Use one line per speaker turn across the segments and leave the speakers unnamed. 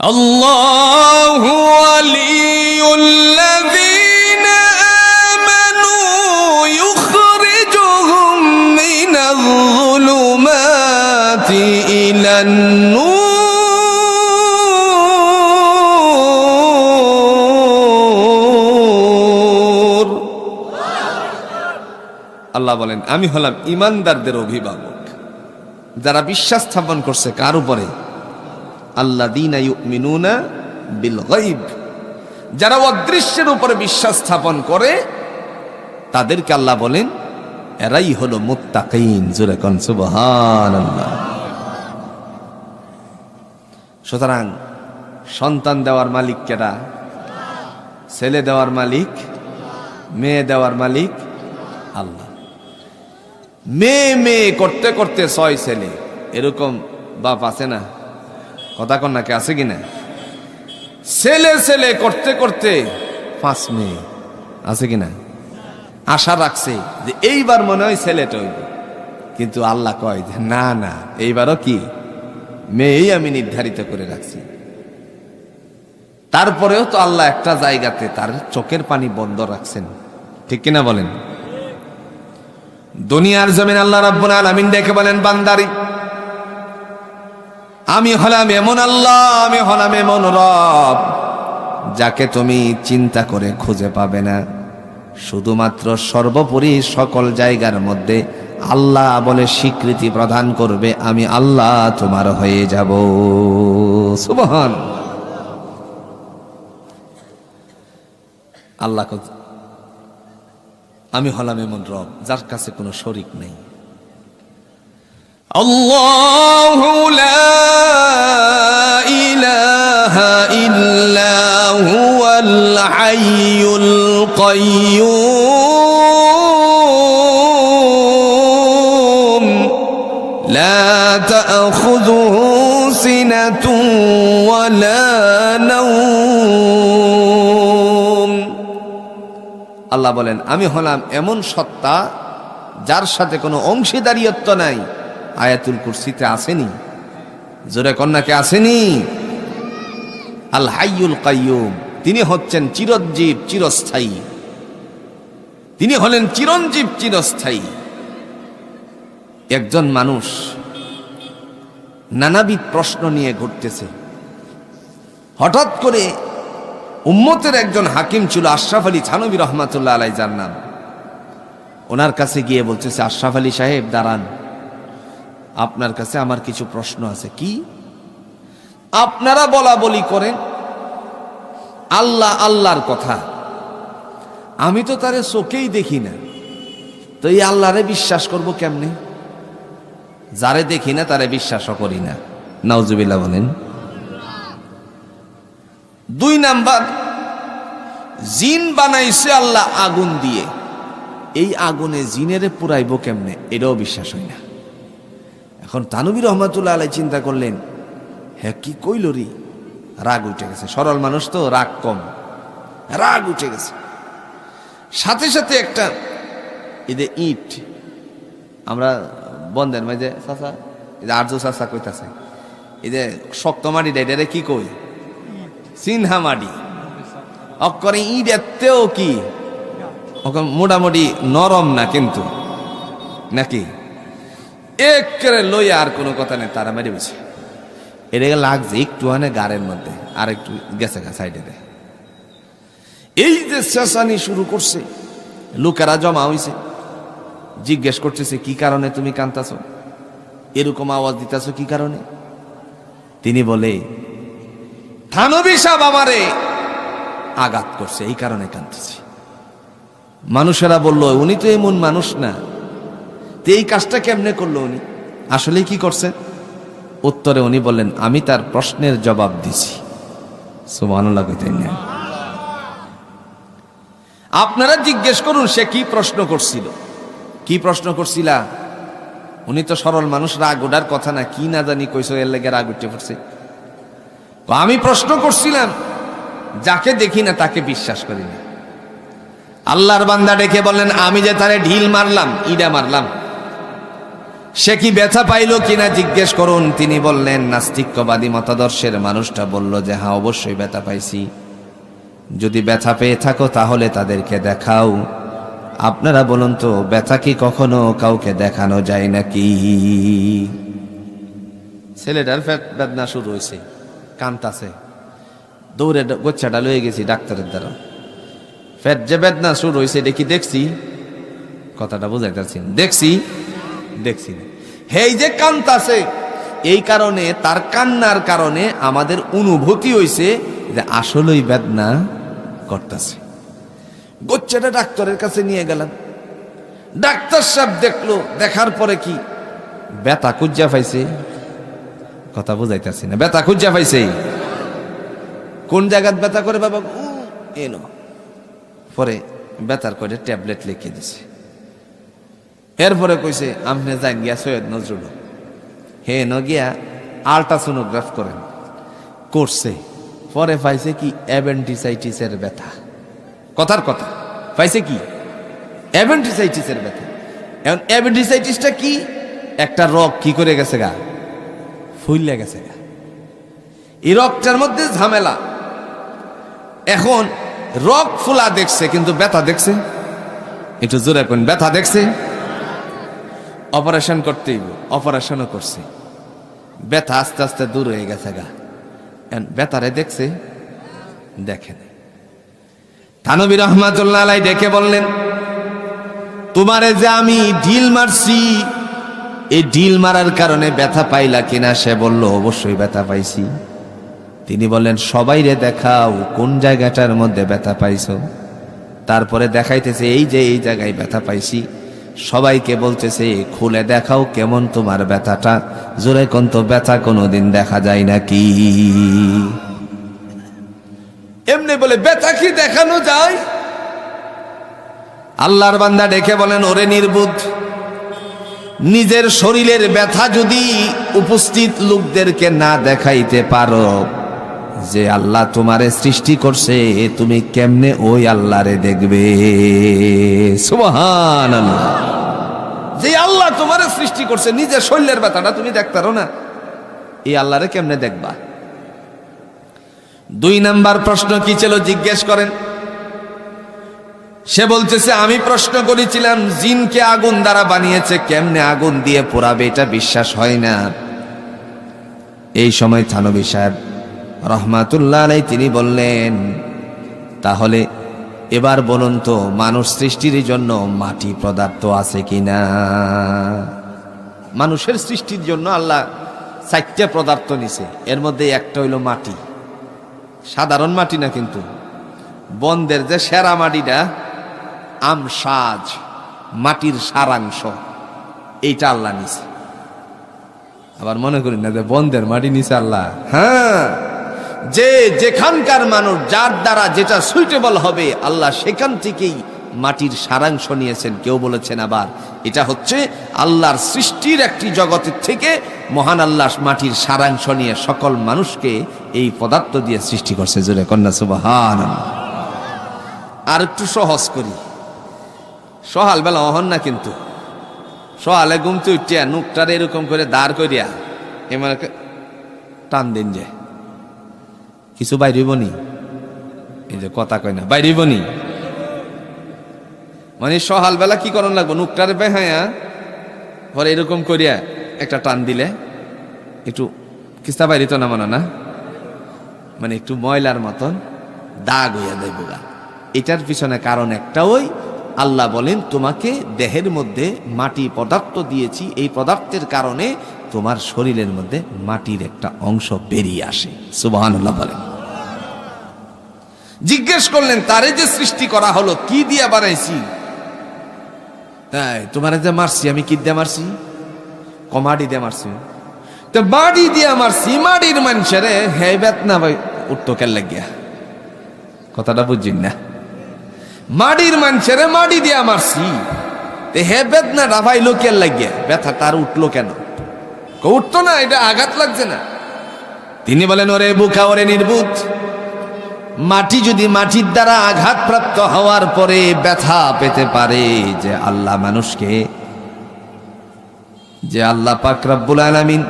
الله ولي الذين آمنوا يخرجهم من الظلمات إلى النور আল্লাহ বলেন আমি হলাম ইমানদারদের অভিভাবক যারা বিশ্বাস স্থাপন করছে কার উপরে মিনুনা বিল গাইব যারা অদৃশ্যের উপরে বিশ্বাস স্থাপন করে, তাদেরকে আল্লাহ বলেন, এরাই হলো সুবহানাল্লাহ। সুতরাং সন্তান দেওয়ার মালিক কেডা ছেলে দেওয়ার মালিক? মেয়ে দেওয়ার মালিক? আল্লাহ। মেয়ে মেয়ে করতে করতে ছয় ছেলে। এরকম বাপ আছে না? কথা কন্যাকে আছে কিনা? ছেলে ছেলে করতে করতে পাঁচ মেয়ে। আছে কিনা? আশা রাখছে যে এইবার মনে হয় ছেলেটা হইব। কিন্তু আল্লাহ কয় যে না না, এইবারও কি? মেয়েই আমি নির্ধারিত করে রাখছি। তারপরেও তো আল্লাহ একটা জায়গাতে তার চোখের পানি বন্ধ রাখছেন। ঠিক কিনা বলেন? দুনিয়ার জমিন আল্লাহ রাব্বুল আলামিন ডেকে বলেন, বান্দারি আমি হলাম এমন আল্লাহ, আমি হলাম এমন রব, যাকে তুমি চিন্তা করে খুঁজে পাবে না। শুধুমাত্র সর্বোপরি সকল জায়গার মধ্যে আল্লাহ বলে স্বীকৃতি প্রদান করবে, আমি আল্লাহ তোমার হয়ে যাব। সুবহান। আল্লাহ আমি হলাম এমন রব, যার কাছে কোনো শরিক নেই। الله لا إله إلا هو الحي القيوم لا تأخذه سنة ولا نوم আল্লাহ বলেন আমি হলাম এমন সত্তা যার সাথে কোনো অংশীদারিত্ব নাই আয়াতুল কুরসিতে আসেনি? জোরে কন্যাকে আসেনি? আল হাইয়ুল কাইয়ুম, তিনি হচ্ছেন চিরঞ্জীব চিরস্থায়ী। তিনি হলেন চিরঞ্জীব চিরস্থায়ী। একজন মানুষ নানাবিধ প্রশ্ন নিয়ে ঘুরতেছে। হঠাৎ করে উম্মতের একজন হাকিম ছিল আশরাফ আলী ছানবী রহমাতুল্লাহ আলাই নাম। ওনার কাছে গিয়ে বলতেছে, আশরাফ আলী সাহেব, দাঁড়ান। আপনার কাছে আমার কিছু প্রশ্ন আছে। কি? আপনারা বলা বলি করেন, আল্লাহ আল্লাহর কথা। আমি তো তারে চোখেই দেখি না। তো এই আল্লাহরে বিশ্বাস করব কেমনে? যারে দেখি না, তারে বিশ্বাসও করি না। নাউজুবিল্লাহ বলেন। দুই নাম্বার, জিন বানাইছে আল্লাহ আগুন দিয়ে। এই আগুনে জিনেরে পুরাইব কেমনে? এটাও বিশ্বাস হয় না। এখন তানবী রহমাতুল্লাহ আলাই চিন্তা করলেন হ্যাঁ কি কইল রি? রাগ উঠে গেছে। সরল মানুষ তো, রাগ কম। রাগ উঠে গেছে। সাথে সাথে একটা এদের ইট, আমরা বন্ধের মাঝে চাষা এদের আর্য চাষা কইতাছে এদের শক্ত মাটি এটারে কি কই? সিনহা মাটি। অক্করে ইট এতেও কি? মোটামুটি নরম না কিন্তু। নাকি? একেবারে লইয়া আর কোনো কথা নেই, তারা মেরে বেছে এটাকে লাগছে একটু হানে গাড়ের মধ্যে, আর একটু গেছে সাইডে দে। এই যে চেঁচানি শুরু করছে, লোকেরা জমা হইছে। জিজ্ঞেস করতেছে, কি কারণে তুমি কান্তাছ এরকম আওয়াজ দিতেছ কি কারণে? তিনি বলে, থানবী সাহেব আমারে আঘাত করছে, এই কারণে কাঁদতেছি। মানুষেরা বলল, উনি তো এমন মানুষ না তো এই কাজটা কেমনে করল উনি? আসলে কি করছেন উত্তরে উনি বললেন আমি তার প্রশ্নের জবাব দিছি। সুবহানাল্লাহ কইতেন না আপনারা জিজ্ঞেস করুন সে কি প্রশ্ন করছিল? কি প্রশ্ন করছিলা? উনি তো সরল মানুষ রাগ ওঠার কথা না কি না জানি কইছো এর লেগে রাগ উঠে পড়ছে। তো আমি প্রশ্ন করছিলাম যাকে দেখি না তাকে বিশ্বাস করি না। আল্লাহর বান্দা ডেকে বললেন আমি যে তারে ঢিল মারলাম ইডা মারলাম। সে কি ব্যথা পাইল কিনা জিজ্ঞেস করুন। তিনি বললেন, নাস্তিক্যবাদী মতাদর্শের মানুষটা বলল যে হ্যাঁ অবশ্যই ব্যথা পাইছি। যদি ব্যথা পেয়ে থাকো তাহলে তাদেরকে দেখাও। আপনারা বলুন তো, ব্যথা কি কখনো কাউকে দেখানো যায় নাকি? ছেলেটার বেদনা শুরু হয়েছে কান্তাছে। দৌড়ে গোচ্ছাটা লয়ে গেছি ডাক্তারের দ্বারা। ফেট যে বেদনা শুরু হয়েছে এটা কি দেখছি? কথাটা বুঝাইতেছি। দেখছি? দেখছি না। হেই যে কান্তাছে, এই কারণে, তার কান্নার কারণে আমাদের অনুভূতি হইছে যে আসলেই বেদনা করতেছে। গোচ্চাটা ডাক্তারের কাছে নিয়ে গেলাম। ডাক্তার সাহেব দেখল, দেখার পরে কি? ব্যথা কুজ্জা পাইছে। কথা বুঝাইতেছি না, ব্যথা খুঁজা পাইছে। কোন জায়গাত ব্যথা করে বাবা এলো পরে ব্যথার করে ট্যাবলেট লিখে দিছে। এরপরে কইছে আপনি যান গিয়া সৈয়দ নজরুল হে ন গিয়া আল্ট্রাসোনোগ্রাফ করেন। করছে। পরে পাইছে কি অ্যাভেন্টিসাইটিসের ব্যথা। কথার কথা, পাইছে কি? অ্যাভেন্টিসাইটিসের ব্যথা। এখন অ্যাভেন্টিসাইটিসটা কি? একটা রোগ কি করে গেছে গা? ফুললে গেছে গা। এই রোগটার মধ্যে ঝামেলা। এখন রোগ ফুলা দেখছে, কিন্তু ব্যথা দেখছে। একটু জোরে কোন ব্যথা দেখছে? অপারেশন করতেই অপারেশনও করছে। ব্যথা আস্তে আস্তে দূর হয়ে গেছে গা। ব্যথারে দেখছে? দেখেন থানবী রহমাতুল্লাহ আলাই ডেকে বললেন, তোমারে যে আমি ঢিল মারছি, এই ঢিল মারার কারণে ব্যথা পাইলা কিনা সে বলল, অবশ্যই ব্যথা পাইছি। তিনি বললেন, সবাইরে দেখাও, কোন জায়গাটার মধ্যে ব্যথা পাইছো? তারপরে দেখাইতেছে, এই যে এই জায়গায় ব্যথা পাইছি সবাইকে বলতেছে, খুলে দেখাও কেমন তোমার ব্যথাটা। জোরে কোন তো ব্যথা কোনোদিন দেখা যায় নাকি? এমনি বলে, ব্যথা কি দেখানো যায়? আল্লাহর বান্দা ডেকে বলেন, ওরে নির্বুধ, নিজের শরীরের ব্যথা যদি উপস্থিত লোকদেরকে না দেখাইতে পারো যে আল্লাহ তোমারে সৃষ্টি করছে, তুমি কেমনে ওই আল্লাহরে দেখবে? সুবহান যে আল্লাহ তোমারে সৃষ্টি করছে নিজের শৈলের ব্যথাটা তুমি দেখতে পারো না। এই আল্লাহরে কেমনে দেখবা? দুই নাম্বার প্রশ্ন কি ছিল? জিজ্ঞেস করেন। সে বলতেছে, আমি প্রশ্ন করেছিলাম, জিনকে আগুন দ্বারা বানিয়েছে, কেমনে আগুন দিয়ে পোড়াবে? এটা বিশ্বাস হয় না। এই সময় থানবী সাহেব রহমাতুল্লাহ আলাই তিনি বললেন, তাহলে এবার বলুন তো, মানুষ সৃষ্টির জন্য মাটি পদার্থ আছে কিনা? মানুষের সৃষ্টির জন্য আল্লাহ চারটে পদার্থ নিছে। এর মধ্যে একটা হইল মাটি। সাধারণ মাটি না কিন্তু। বন্দের যে সেরা মাটিটা, আম, সাজ, মাটির সারাংশ, এইটা আল্লাহ নিছে। আবার মনে করি না যে বন্দের মাটি নিছে আল্লাহ। হ্যাঁ। যে যেখানকার মানুষ, যার দ্বারা যেটা সুইটেবল হবে, আল্লাহ সেখান থেকেই মাটির সারাংশ নিয়েছেন। কেউ বলেছেন আবার, এটা হচ্ছে আল্লাহর সৃষ্টির একটি জগতের থেকে মহান আল্লাহ মাটির সারাংশ নিয়ে সকল মানুষকে এই পদার্থ দিয়ে সৃষ্টি করছে। জোরে কন্যা সুবাহান আর একটু সহজ করি। সহাল বেলা অহন না কিন্তু। সহালে ঘুমতে উঠিয়া নুকটার এরকম করে দাঁড় করিয়া এমার টান দিন যে। কিছু বাইরিব নি? এই যে কথা কয় না বাইরিব নি? মানে সহাল বেলা কি করন লাগবো? নুকটারে বেহায়া পরে এরকম করিয়া একটা টান দিলে, একটু কিস্তা বাইরিত না মনে না? মানে একটু ময়লার মতন দাগ হইয়া দেয় বোগা এটার পিছনে কারণ একটা ওই, আল্লাহ বলেন, তোমাকে দেহের মধ্যে মাটি পদার্থ দিয়েছি, এই পদার্থের কারণে তোমার শরীরের মধ্যে মাটির একটা অংশ বেরিয়ে আসে। সুবহানাল্লাহ বলেন। জিজ্ঞেস করলেন, তারে যে সৃষ্টি করা হলো, কি দিয়া বানাইছি? তাই, তোমার যে মারছি, আমি কি দিয়ে মারছি? কমাডি দিয়ে মারছি। তো মাটি দিয়া মারছি মাটির মানুষের হে বেতনা ভাই, উঠতো কেন লাগিয়া? কথাটা বুঝছেন না? মাটির মানুষের মাড়ি দিয়া মারছি হে বেদনা রাভাই লোকের লাগিয়া, ব্যথা তার উঠল কেন? উঠতো না, এটা আঘাত লাগছে না। তিনি বলেন, ওরে বুকা, ওরে নির্বুত। মাটি যদি মাটির দ্বারা আঘাতপ্রাপ্ত হওয়ার পরে ব্যথা পেতে পারে, যে আল্লাহ মানুষকে, যে আল্লাহ পাকরাবুল আলামিন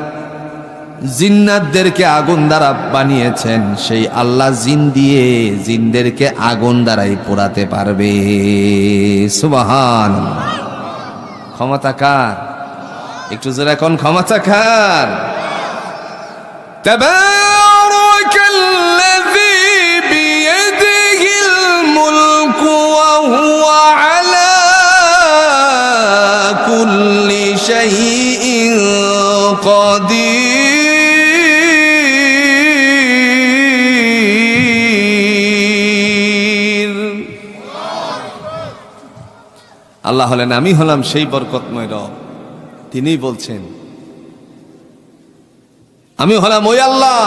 জিন্নাতদেরকে আগুন দ্বারা বানিয়েছেন, সেই আল্লাহ জিন দিয়ে জিনদেরকে আগুন দ্বারাই পোড়াতে পারবে। সুবাহান ক্ষমতা কার? একটু জোরে এখন ক্ষমতা কার? তবে شيء قدير আল্লাহ হলেন আমি হলাম সেই বরকতময় রব তিনিই বলছেন আমি হলাম ওই আল্লাহ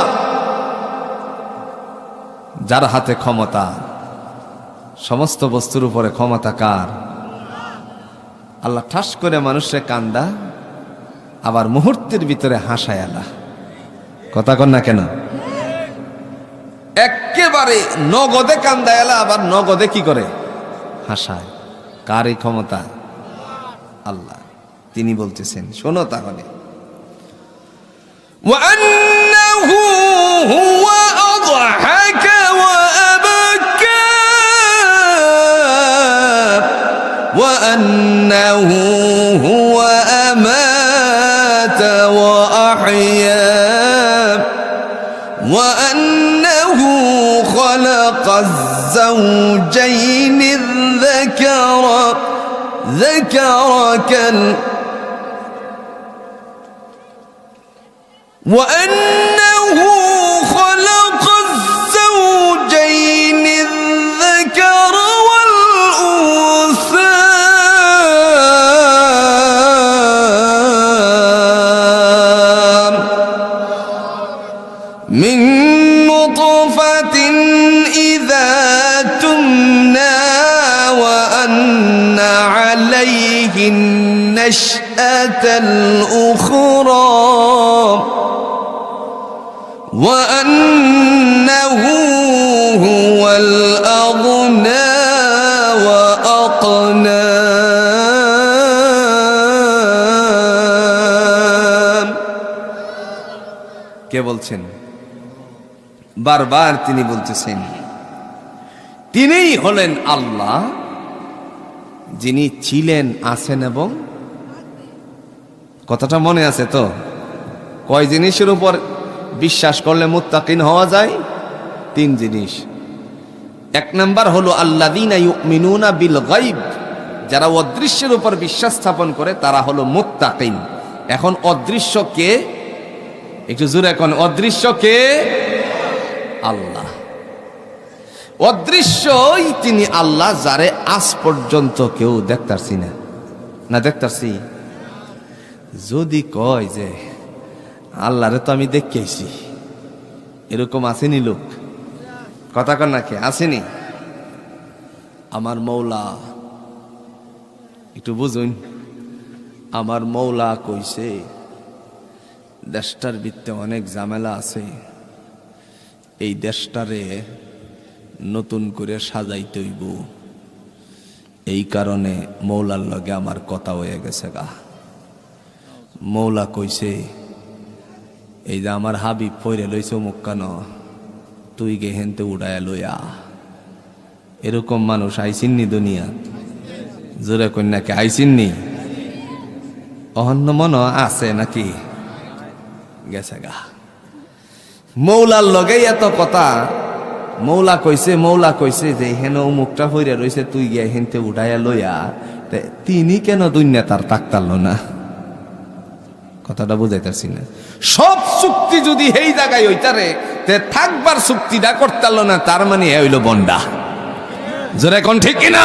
যার হাতে ক্ষমতা সমস্ত বস্তুর উপরে ক্ষমতা কার আল্লাহ ঠাস করে মানুষের কান্দা আবার মুহূর্তের ভিতরে হাসায় আল্লাহ কথা কন না কেন একেবারে নগদে কান্দায় আলা আবার নগদে কি করে হাসায় কার এই ক্ষমতা আল্লাহ তিনি বলতেছেন শোনো তাহলে وأنه هو وأنه هو أمات وأحيا وأنه خلق الزوجين الذكر ذكر كال وأنه النشأة الأخرى وأنه هو الأغنى وأقنى কে বলছেন বারবার তিনি বলতেছেন তিনিই হলেন আল্লাহ যিনি ছিলেন, আছেন এবং কথাটা মনে আছে তো? কয় জিনিসের উপর বিশ্বাস করলে মুত্তাকিন হওয়া যায়? তিন জিনিস। এক নাম্বার হলো আল্লাদিনা বিল গাইব যারা অদৃশ্যের উপর বিশ্বাস স্থাপন করে, তারা হলো মুত্তাকিন। এখন অদৃশ্য কে? একটু জোরে এখন অদৃশ্য কে? আল্লাহ। অদৃশ্যই তিনি আল্লাহ যারে আজ পর্যন্ত কেউ দেখতারছি না। না দেখতারছি? যদি কয় যে আল্লাহরে তো আমি দেখেছি এরকম আসেনি লোক। কথা কর নাকি আসেনি? আমার মৌলা, একটু বুঝুন। আমার মৌলা কইছে, দেশটার ভিত্তে অনেক ঝামেলা আছে। এই দেশটারে নতুন করে সাজাইতে হইব। এই কারণে মৌলার লগে আমার কথা হয়ে গেছে গা। মৌলা কইছে, এই যে আমার হাবিব পইরে লইছে মুক্কান তুই গে হেনতে উড়ায় লইয়া এরকম মানুষ আইসিননি দুনিয়া জোরে কন্যাকে আইসিননি অহন্য মন আছে নাকি? গেছে গা। মৌলার লগেই এত কথা মৌলা কইছে মৌলা কইছে যে, হেন মুখটা হইরে রইছে, তুই গিয়া হেনতে উঠাইয়া লইয়া তিনি কেন দুনিয়া তার তাকতাল না? কথাটা বুঝাইতেছি না। সব চুক্তি যদি এই জায়গায় হইতারে তে থাকবার চুক্তিটা করতাল না, তার মানে এ হইল বন্ডা। জোরে কোন ঠিক কিনা?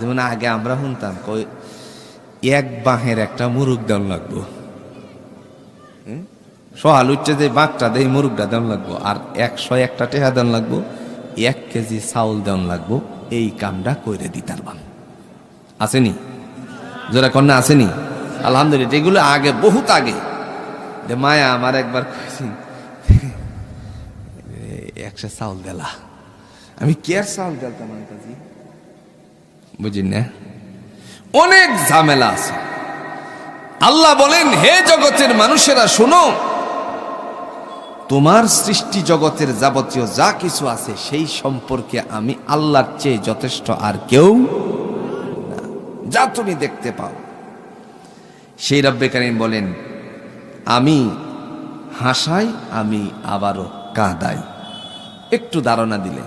যেমন আগে আমরা শুনতাম, কই, এক বাঁহের একটা মুরুগ দেন লাগবো। হুম? সহাল উঠছে যে বাঘটা দেয় মুরুগটা দেন লাগবো। আর একশো একটা টেহা দেন লাগবো, এক কেজি চাউল দেন লাগবো। এই কামটা কইরে দিতার বান আসেনি? যারা কন্যা, আসেনি? আলহামদুলিল্লাহ এগুলো আগে, বহুত আগে। যে মায়া আমার একবার কইছি, একশো চাউল দেলা। আমি কেয়ার চাউল দেলতাম আঙ্কাজি বুঝি না। অনেক ঝামেলা আছে। আল্লাহ বলেন, হে জগতের মানুষেরা, শোনো তোমার সৃষ্টি জগতের যাবতীয় যা কিছু আছে, সেই সম্পর্কে আমি আল্লাহর চেয়ে যথেষ্ট আর কেউ। যা তুমি দেখতে পাও। সেই রব্বে কারিম বলেন, আমি হাসাই, আমি আবারও কাঁদাই। একটু ধারণা দিলে।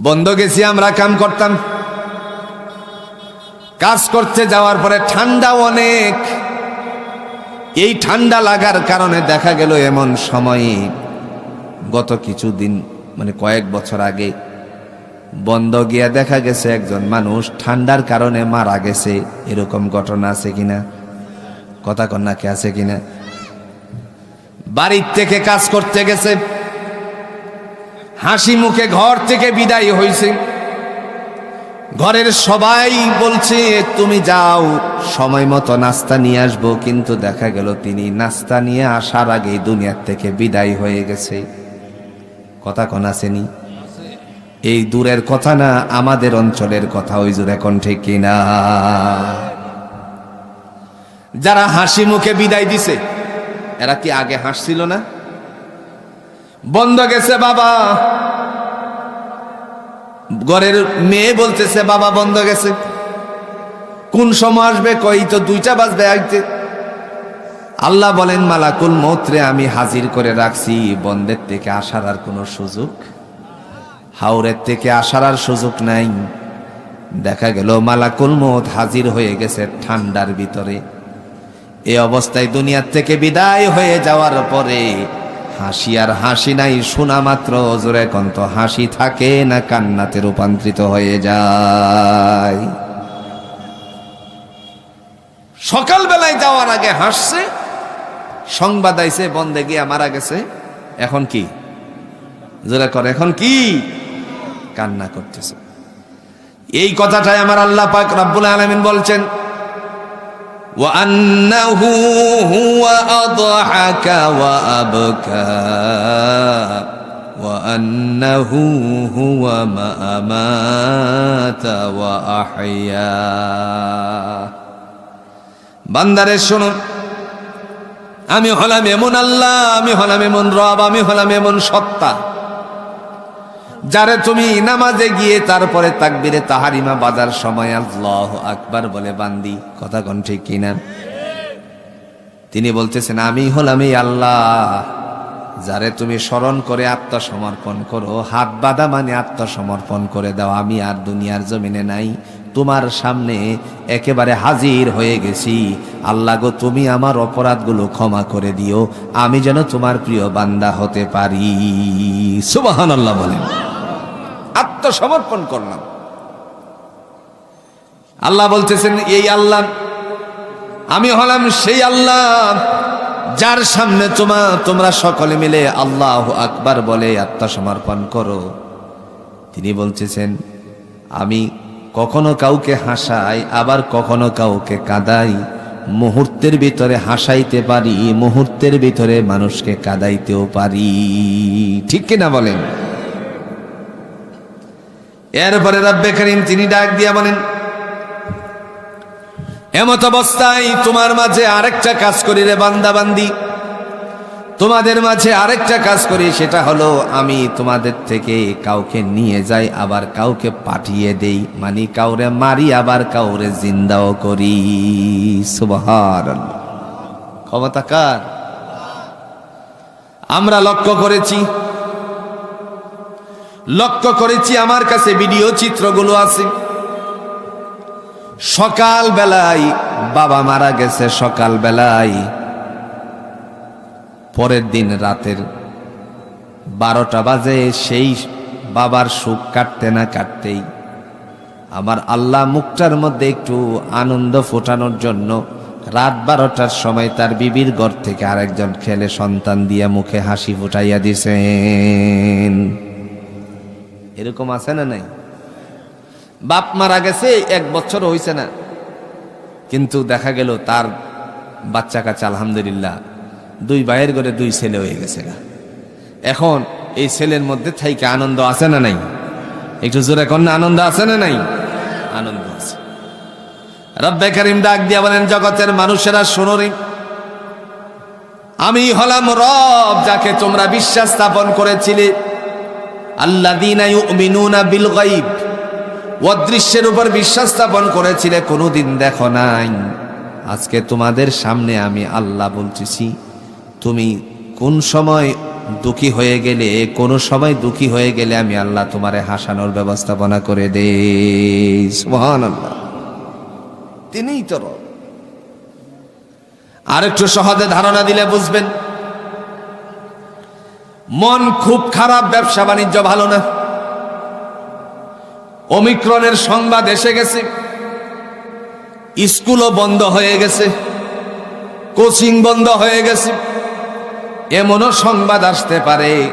বন্ধ গেছি, আমরা কাম করতাম। কাজ করতে যাওয়ার পরে ঠান্ডা অনেক। এই ঠান্ডা লাগার কারণে দেখা গেল এমন সময়ে গত কিছুদিন মানে কয়েক বছর আগে, বন্ধ গিয়া দেখা গেছে একজন মানুষ, ঠান্ডার কারণে মারা গেছে। এরকম ঘটনা আছে কিনা? কথা কন্যাকে আছে কিনা? বাড়ির থেকে কাজ করতে গেছে। হাসি মুখে ঘর থেকে বিদায় হয়েছে ঘরের সবাই বলছে, তুমি যাও, সময় মতো নাস্তা নিয়ে আসব। কিন্তু দেখা গেল তিনি নাস্তা নিয়ে আসার আগেই দুনিয়ার থেকে বিদায় হয়ে গেছে। কথা কন আসেনি? এই দূরের কথা না, আমাদের অঞ্চলের কথা, ওই জোর এখন ঠিক কিনা? যারা হাসি মুখে বিদায় দিছে, এরা কি আগে হাসছিল না? বন্ধ গেছে বাবা। ঘরের মেয়ে বলতেছে, বাবা, বন্ধ গেছে। কোন সময় আসবে? কই? তো দুইটা বাজবে আইতে। আল্লাহ বলেন, মালাকুল মৌত্রে আমি হাজির করে রাখছি। বন্ধের থেকে আসার আর কোনো সুযোগ? হাওরের থেকে আসার আর সুযোগ নাই। দেখা গেল, মালাকুল মৌত হাজির হয়ে গেছে ঠান্ডার ভিতরে। এ অবস্থায় দুনিয়ার থেকে বিদায় হয়ে যাওয়ার পরে হাসি আর হাসি নাই, শোনা মাত্র। জোরে কন্ত হাসি থাকে না কান্নাতে রূপান্তরিত হয়ে যায়। সকালবেলায় যাওয়ার আগে হাসছে, সংবাদ আইছে বন্ধে গিয়া মারা গেছে। এখন কি? জোরে করে এখন কি? কান্না করতেছে। এই কথাটাই আমার আল্লাহ পাক রাব্বুল আলামিন বলছেন وأنه هو أضحك وأبكى وأنه هو ما أمات وأحيا বান্দারে শুনুন আমি হলাম এমন আল্লাহ আমি হলাম এমন রব আমি হলাম এমন সত্তা যারে তুমি নামাজে গিয়ে তারপরে তাকবিরে তাহারিমা বাজার সময় আল্লাহ আকবার বলে, বান্দি, কথা কোন ঠিক কিনা? তিনি বলতেছেন, আমি হলাম এই আল্লাহ, যারে তুমি স্মরণ করে আত্মসমর্পণ করো। হাত বাঁধা মানে আত্মসমর্পণ করে দাও। আমি আর দুনিয়ার জমিনে নাই, তোমার সামনে একেবারে হাজির হয়ে গেছি। আল্লাহ গো, তুমি আমার অপরাধগুলো ক্ষমা করে দিও। আমি যেন তোমার প্রিয় বান্দা হতে পারি। সুবাহান আল্লাহ বলেন। আত্মসমর্পণ করলাম। আল্লাহ বলতেছেন, এই আল্লাহ, আমি হলাম সেই আল্লাহ যার সামনে তোমা, তোমরা সকলে মিলে আল্লাহ আকবার বলে আত্মসমর্পণ করো। তিনি বলতেছেন, আমি কখনো কাউকে হাসাই, আবার কখনো কাউকে কাঁদাই। মুহূর্তের ভিতরে হাসাইতে পারি, মুহূর্তের ভিতরে মানুষকে কাঁদাইতেও পারি। ঠিক কিনা বলেন? এরপরে রাব্বে করিম তিনি ডাক দিয়া বলেন, এমত অবস্থায় তোমার মাঝে আরেকটা কাজ করি রে বান্দা বান্দি তোমাদের মাঝে আরেকটা কাজ করি, সেটা হলো আমি তোমাদের থেকে কাউকে নিয়ে যাই, আবার কাউকে পাঠিয়ে দেই। মানে কাউরে মারি, আবার কাউরে জিন্দাও করি। সুবহার ক্ষমতা কার? আমরা লক্ষ্য করেছি লক্ষ্য করেছি আমার কাছে ভিডিও চিত্রগুলো আছে। সকাল বেলায় বাবা মারা গেছে সকাল বেলায় পরের দিন রাতের বারোটা বাজে, সেই বাবার সুখ কাটতে না কাটতেই আমার আল্লাহ মুখটার মধ্যে একটু আনন্দ ফোটানোর জন্য রাত বারোটার সময় তার বিবির ঘর থেকে আরেকজন খেলে সন্তান দিয়ে মুখে হাসি ফুটাইয়া দিছেন। এরকম আছে না নাই? বাপ মারা গেছে, এক বছর হয়েছে না। কিন্তু দেখা গেল তার বাচ্চা কাছে আলহামদুলিল্লাহ, দুই ভাইয়ের ঘরে দুই ছেলে হয়ে গেছে এখন এই ছেলের মধ্যে থাইকে আনন্দ আছে না নাই? একটু জোরে কন্যা আনন্দ আছে না নাই? আনন্দ আছে। রব্বে করিম ডাক দিয়া বলেন, জগতের মানুষেরা শোনরি আমি হলাম রব যাকে তোমরা বিশ্বাস স্থাপন করেছিলে। ইউমিনুনা বিল গায়ব। অদৃশ্যের উপর বিশ্বাস স্থাপন করেছিলে, কোনোদিন দেখো নাই। আজকে তোমাদের সামনে আমি আল্লাহ বলতেছি, তুমি কোন সময় দুঃখী হয়ে গেলে, কোন সময় দুঃখী হয়ে গেলে আমি আল্লাহ তোমারে হাসানোর ব্যবস্থাপনা করে দে সুবহানাল্লাহ। তিনিই তো রব। আর একটু সহজে ধারণা দিলে বুঝবেন। মন খুব খারাপ, ব্যবসা বাণিজ্য ভালো না। অমিক্রণের সংবাদ এসে গেছে। স্কুলও বন্ধ হয়ে গেছে। কোচিং বন্ধ হয়ে গেছে। এমনও সংবাদ আসতে পারে,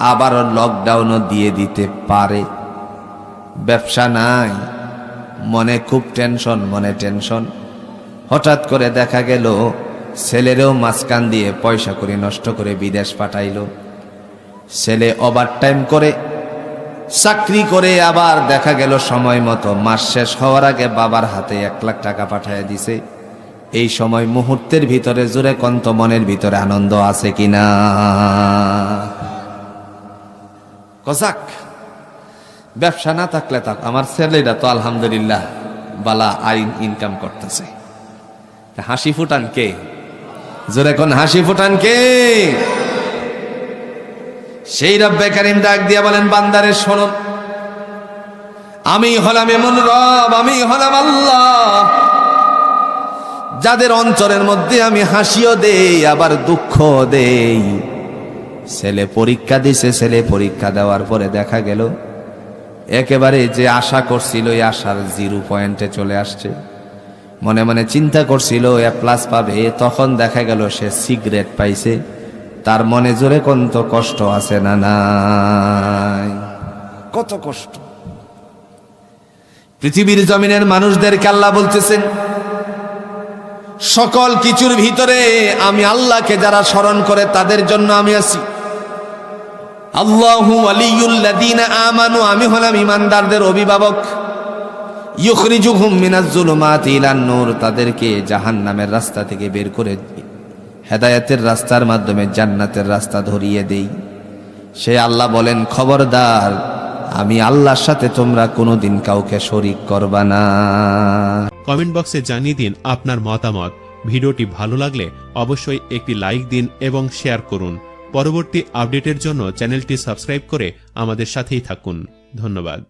আবারও লকডাউনও দিয়ে দিতে পারে। ব্যবসা নাই, মনে খুব টেনশন মনে টেনশন হঠাৎ করে দেখা গেল, ছেলেরও মাঝখান দিয়ে পয়সা করে নষ্ট করে বিদেশ পাঠাইলো। ছেলে ওভার টাইম করে, চাকরি করে আবার দেখা গেল সময় মতো। মাস শেষ হওয়ার আগে বাবার হাতে এক লাখ টাকা পাঠিয়ে দিছে। এই সময় মুহূর্তের ভিতরে জোরে কন্ত মনের ভিতরে আনন্দ আছে কিনা? কজাক, ব্যবসা না থাকলে থাক, আমার ছেলেরা তো আলহামদুলিল্লাহ বালা আইন ইনকাম করতেছে। হাসি ফুটান কে? জোরে কোন হাসি ফুটান কে? সেই রব্বে কারিম ডাক দিয়া বলেন, বান্দারে, শোনো। আমি হলাম এমন রব, আমি হলাম আল্লাহ। যাদের অন্তরের মধ্যে আমি হাসিও দেই, আবার দুঃখ দেই। ছেলে পরীক্ষা দিছে, ছেলে পরীক্ষা দেওয়ার পরে দেখা গেল, একেবারে যে আশা করছিল, এই আশার জিরো পয়েন্টে চলে আসছে। মনে মনে চিন্তা করছিল, এ প্লাস পাবে, তখন দেখা গেল সে সিগারেট পাইছে। তার মনে জোরে কত কষ্ট আছে না নাই? কত কষ্ট? পৃথিবীর জমিনের মানুষদেরকে আল্লাহ বলতেছেন সকল কিছুর ভিতরে আমি আল্লাহকে যারা স্মরণ করে তাদের জন্য আমি আছি। আল্লাহু আলিউল্লাযীনা আমানু আমি হলাম ইমানদারদের অভিভাবক। ইউখরিজুহুম মিনাজ জুলুমাতি ইলান নূর তাদেরকে জাহান্নামের রাস্তা থেকে বের করে হেদায়েতের রাস্তার মাধ্যমে জান্নাতের রাস্তা ধরিয়ে দেই। সে আল্লাহ বলেন, খবরদার, আমি আল্লাহর সাথে তোমরা কোনোদিন কাউকে শরিক করবা না।
কমেন্ট বক্সে জানিয়ে দিন আপনার মতামত। ভিডিওটি ভালো লাগলে অবশ্যই একটি লাইক দিন এবং শেয়ার করুন। পরবর্তী আপডেটের জন্য চ্যানেলটি সাবস্ক্রাইব করে আমাদের সাথেই থাকুন। ধন্যবাদ।